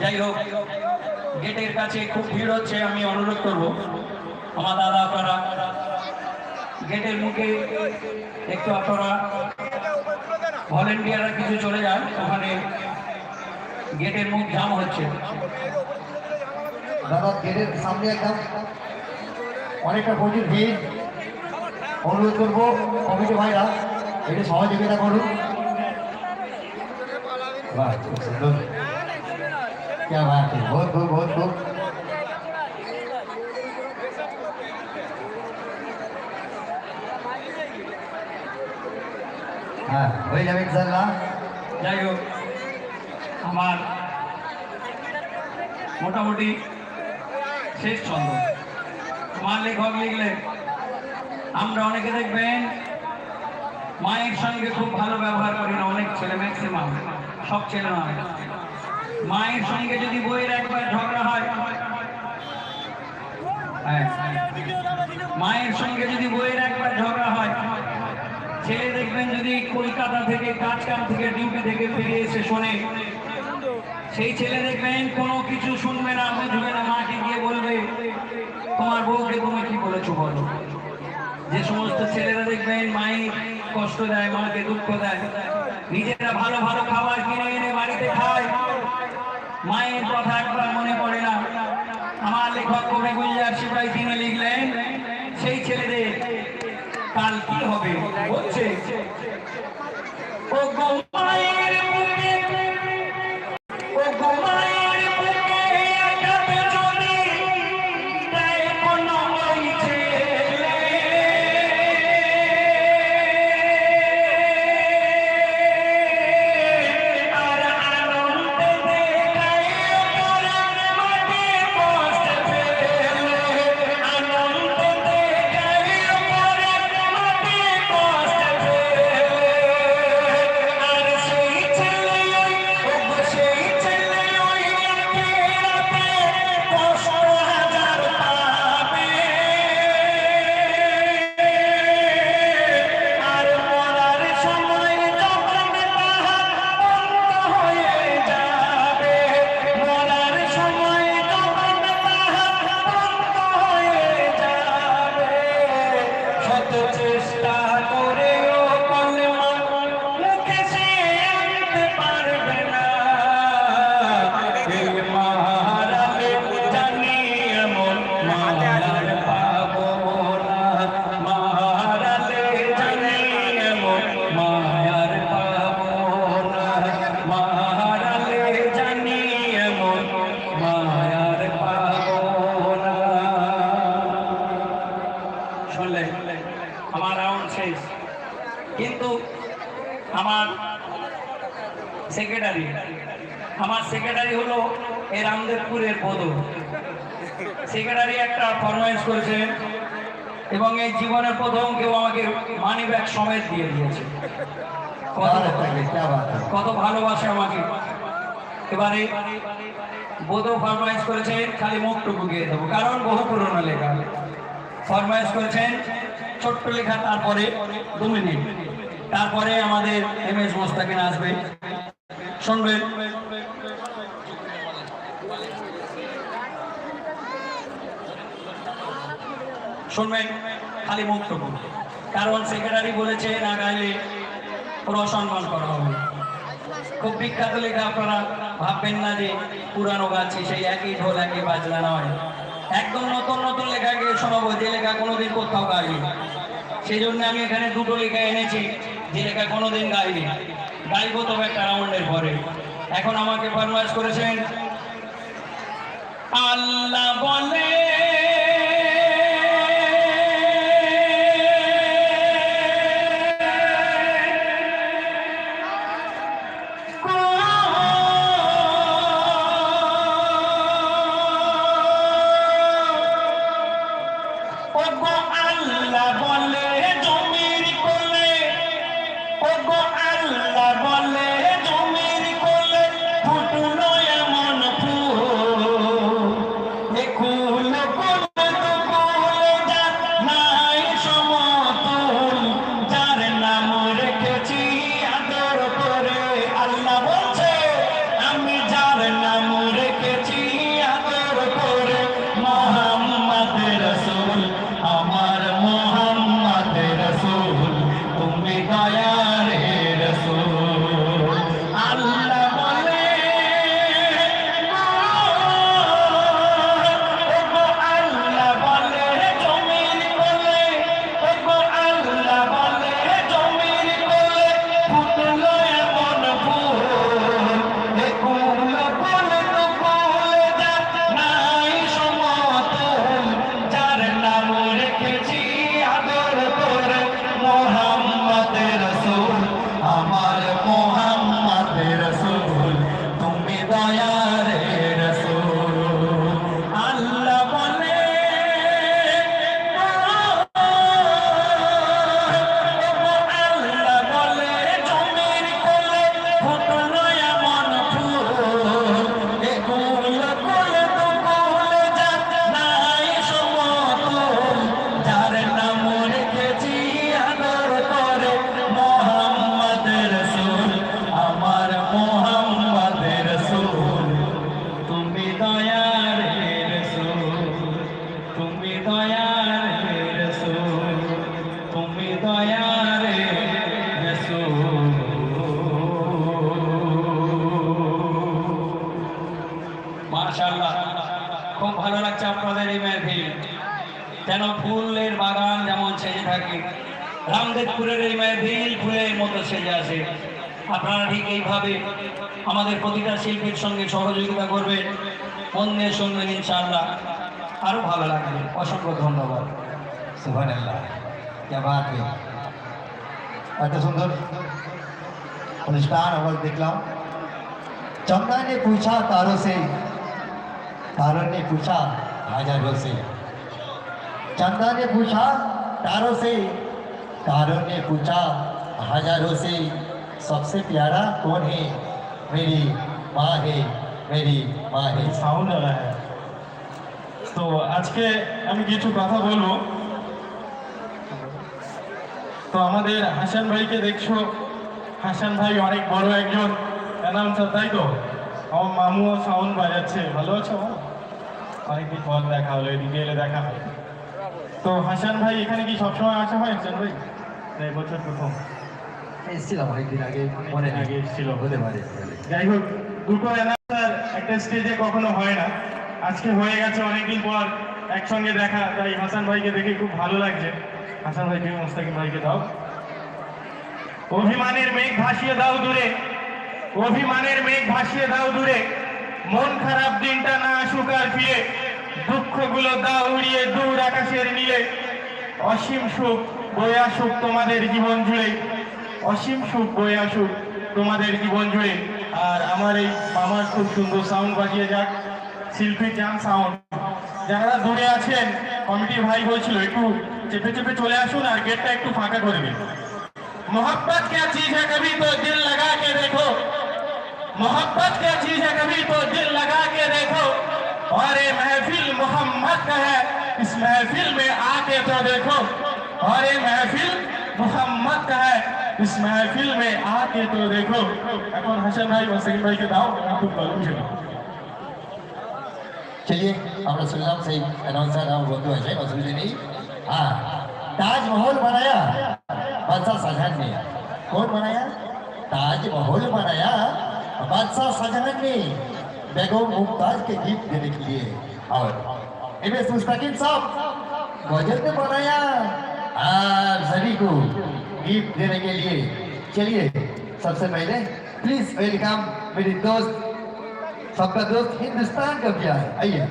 যাই হোক গেটের কাছে খুব ভিড় হচ্ছে আমি অনুরোধ করব। আমার দাদা আপনারা গেটের মুখে একটু আপনারা ভলেন্টিয়াররা কিছু চলে যান ওখানে গেটের মুখ জাম হচ্ছে। দাদা গেটের সামনে একদম অনেকটা প্রচুর ভিড়। অনুরোধ করব কমিটি ভাইরা একটু সহযোগিতা করুন। বাহ খুব সুন্দর। क्या बात है बहुत बहुत बहुत बहुत হ্যাঁ হয়ে যাবে ইনশাল্লাহ যাই হোক আমার মোটামুটি শেষ ছন্দ আমার লেখক লিখলেন আমরা অনেকে দেখবেন মায়ের সঙ্গে খুব ভালো ব্যবহার করি না অনেক ছেলে ম্যাক্সিমাম সব ছেলে নয় মায়ের সঙ্গে যদি বইয়ের একবার ঝগড়া হয়। হ্যাঁ, মায়ের সঙ্গে যদি বইয়ের একবার ঝগড়া হয় ছেলে দেখবেন যদি কলকাতা থেকে কাজ কাম থেকে ডিউটি থেকে ফিরে এসে শোনে সেই ছেলে দেখবেন কোনো কিছু শুনবে না বুঝবে না মাকে গিয়ে বলবে তোমার বউকে তুমি কি বলেছ বলো? যে সমস্ত ছেলেরা দেখবেন মায়ের কষ্ট দেয়, মাকে দুঃখ দেয়। নিজেরা ভালো ভালো খাবার কিনে এনে বাড়িতে খায়। মায়ের কথা একবার মনে পড়ে না। আমার লেখক কবি গুলজার সিপাই তিনি লিখলেন, সেই ছেলেদের কাল কি হবে? হচ্ছে। ও ঠাকুরের পদ সেক্রেটারি একটা ফরমাইশ করেছেন এবং এই জীবনের প্রথম কেউ আমাকে মানি ব্যাগ সমেত দিয়ে দিয়েছে। কত ভালোবাসে আমাকে। এবারে বোধও ফরমাইজ করেছেন খালি মুখটুকু গিয়ে দেবো কারণ বহু পুরোনো লেখা। ফরমাইজ করেছেন ছোট্ট লেখা তারপরে দু মিনিট। তারপরে আমাদের এম এস মোস্তাকিন আসবে শুনবেন। শুনবেন, খালি মুখটুকু কারণ সেক্রেটারি বলেছে, না গাইলে ওর অসম্মান করা হবে খুব বিখ্যাত লেখা, আপনারা ভাববেন না যে পুরানো গাছি সেই একই ঢোল, একই বাজনা নয়। একদম নতুন নতুন লেখা গিয়ে শোনাবো, যে লেখা কোনোদিন কোথাও গাইনি। সেই জন্য আমি এখানে দুটো লেখা এনেছি, যে লেখা কোনোদিন গাইনি। গাইবো তবে একটা রাউন্ডের পরে। এখন আমাকে ফরমাইশ করেছেন, আল্লাহ বলে লাগছে আপনাদের এই মেহফিল যেন ফুলের বাগান যেমন সেজে থাকে রামদেবপুরের এই মেহফিল ফুলের মতো সেজে আসে আপনারা ঠিক এইভাবে আমাদের প্রতিটা শিল্পীর সঙ্গে সহযোগিতা করবেন মন দিয়ে শুনবেন ইনশাআল্লাহ আরো ভালো লাগবে অসংখ্য ধন্যবাদ সুহান আল্লাহ क्या बात है এত সুন্দর অনুষ্ঠান আমরা দেখলাম चंदा ने पूछा तारों से तारों ने पूछा हजारों से चंदा ने पूछा तारों से तारों ने पूछा हजारों से सबसे प्यारा कौन है मेरी माँ है मेरी माँ है সাউন্ড আলা হ্যাঁ তো আজকে আমি কিছু কথা বলবো তো আমাদের হাসান ভাইকে দেখছো হাসান ভাই অনেক বড় একজন অ্যানাউন্সার তাই তো আমার মামুও সাউন্ড বাজাচ্ছে ভালো আছো মা? অনেকদিন পর দেখা হলো এদিকে এলে দেখা হয়। তো হাসান ভাই এখানে কি সবসময় আসা হয় হাসান ভাই? না এবছর প্রথম। এসেছিলাম অনেকদিন আগে মনে আগে এসেছিল। হতে পারে যাই হোক দুটো অ্যানাউন্সার একটা স্টেজে কখনো হয় না। আজকে হয়ে গেছে অনেকদিন পর একসঙ্গে দেখা তাই হাসান ভাইকে দেখে খুব ভালো লাগছে। হাসান ভাই তুমি মোস্তাকিম ভাইকে দাও। অভিমানের মেঘ ভাসিয়ে দাও দূরে। অভিমানের মেঘ ভাসিয়ে দাও দূরে। মন খারাপ দিনটা না আসুক আর ফিরে। দুঃখগুলো দা উড়িয়ে দূর আকাশের নিলে। অসীম সুখ বয়ে আসুক তোমাদের জীবন জুড়ে। অসীম সুখ বয়ে আসুক তোমাদের জীবন জুড়ে। আর আমার এই মামার খুব সুন্দর সাউন্ড বাজিয়ে যাক। শিল্পী চান সাউন্ড যারা দূরে আছেন, কমিটি ভাই বলছিল, একটু চেপে চেপে চলে আসুন আর গেটটা একটু ফাঁকা করে দিন। মোহাম্মদ কে চিজ হ্যাঁ কবি তো? मोहब्बत क्या चीज है कभी तो दिल लगा के देखो और ये महफिल मोहम्मद का है इस महफिल में आके तो देखो और ये महफिल मोहम्मद का है इस महफिल में आके तो देखो এখন হাসান ভাই ওয়াসিম ভাইকে দাও আমি খুব গল্প শুনি चलिए আমরা শুনলাম সেই অ্যানাউন্সার আমার বন্ধু আছে অসুবিধা নেই হ্যাঁ ताजमहल बनाया बादशाह शाहजहां ने कौन बनाया ताजमहल बनाया बादशाह शाहजहां ने बेगम मुमताज के गिफ्ट देने के लिए और एम एस मुस्ताकिम साहब गजल ने बनाया और सभी को गिफ्ट देने के लिए चलिए सबसे पहले प्लीज वेलकम मेरे दोस्त सबका दोस्त हिंदुस्तान का प्यार आइए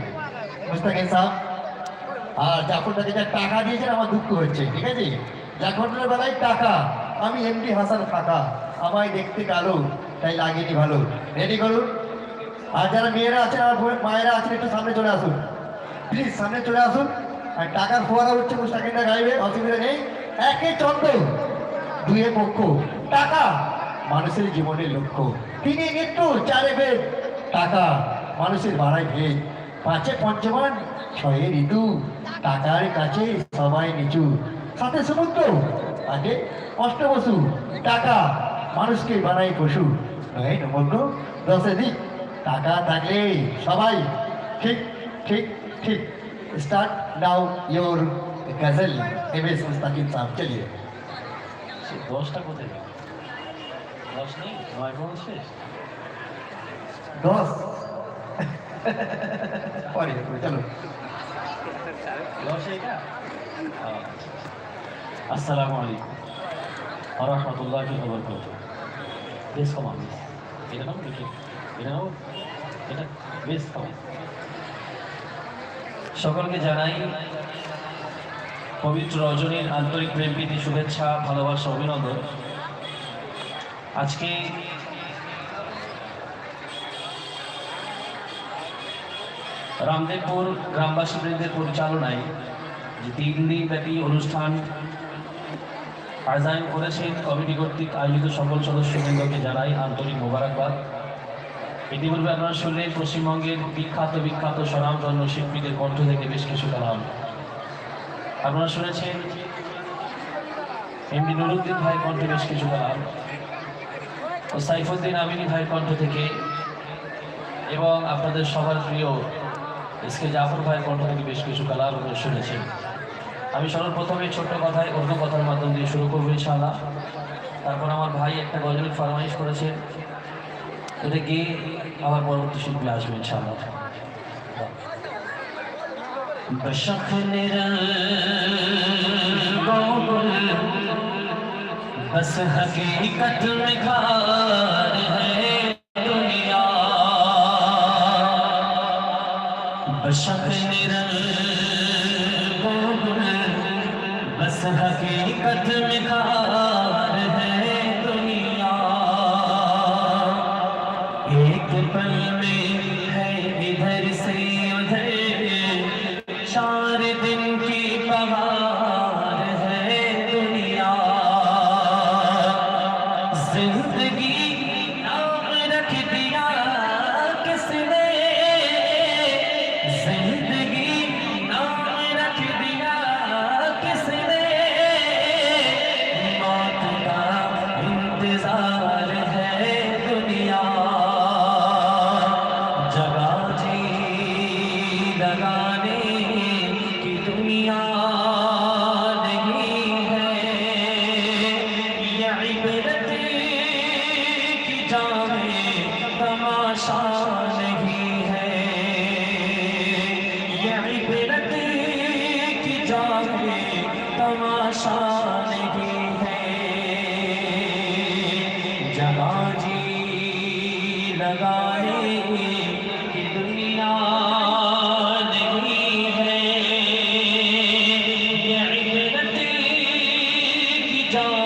मुस्ताकिम साहब আর জাফরটাকে যা টাকা দিয়েছেন আমার দুঃখ হচ্ছে ঠিক আছে জাফরের বেলায় টাকা আমি এমডি হাসান ফাঁকা আমায় দেখতে কালো তাই লাগেনি ভালো। রেডি করুন আর যারা মেয়েরা আছেন আর মায়েরা আছেন, একটু সামনে চলে আসুন। প্লিজ সামনে চলে আসুন। আর টাকার ফোয়ারা হচ্ছে মুস্তাকিমটা গাইবে, অসুবিধা নেই। একে চন্দ্র, দুয়ে পক্ষ। টাকা, মানুষের জীবনের লক্ষ্য। তিনি একটু চারে বেদ। টাকা, মানুষের বাড়ায় ভেদ। পাঁচে পঞ্চমান, ছয়ে ঋতু। টাকার কাছে সবাই নিচু। সাথে সমুদ্র, আগে অষ্টবসু। টাকা, মানুষকে বানায় পশু। নয় নমগ্ন দশে টাকা থাকলে সবাই ঠিক ঠিক ঠিক। Start now your ghazal M S Mustakim সাহেব চলিয়ে। দশটা কোথায়? দশ নেই? নয় কোন শেষ? দশ। পরে চলো। দশ এটা আহ, আসসালামু আলাইকুম। রহমতুল্লাহ বরকত বেশ বেশ এটা নাও এটা নাও এটা বেশ কমা সকলকে জানাই পবিত্র রজনীর আন্তরিক প্রেম প্রীতি শুভেচ্ছা, ভালোবাসা, অভিনন্দন। আজকে রামদেবপুর গ্রামবাসীবৃন্দের পরিচালনায় যে তিন দিন ব্যাপী অনুষ্ঠান আয়োজন করেছেন কমিটি কর্তৃক আয়োজিত সকল সদস্যবৃন্দকে জানাই আন্তরিক মোবারকবাদ। ইতিপূর্বে আপনারা শুনলেন পশ্চিমবঙ্গের বিখ্যাত বিখ্যাত স্বনামধন্য শিল্পীদের কণ্ঠ থেকে বেশ কিছু কালাম। আপনারা শুনেছেন এমনি নুরুদ্দিন ভাই কণ্ঠে বেশ কিছু কালাম ও সাইফুদ্দিন আমিনী ভাই কণ্ঠ থেকে এবং আপনাদের সবার প্রিয় এস কে জাফর ভাইয়ের কণ্ঠ থেকে বেশ কিছু কালাম শুনেছেন। আমি সর্বপ্রথমে ছোট্ট কথায় অন্য কথার মাধ্যম দিয়ে শুরু করব ইনশাআল্লাহ। তারপর আমার ভাই একটা গজল ফরমাইশ করেছে। এটা গিয়ে আমার পরবর্তী শিল্পী আসবে ইনশাআল্লাহ। بس حقیقت نگار ہے دنیا بشق हकीकत में खार है दुनिया। एक पल में है इधर से उधर, चार दिन की बहार है दुनिया। ज़िंदगी dog.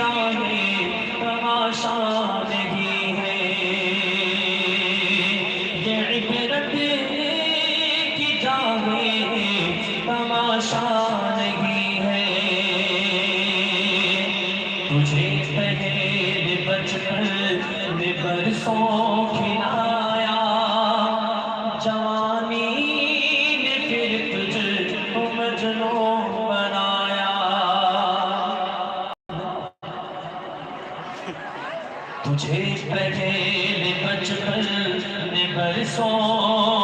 জানে তমাশা तुझे पहले बचपन ने बरसों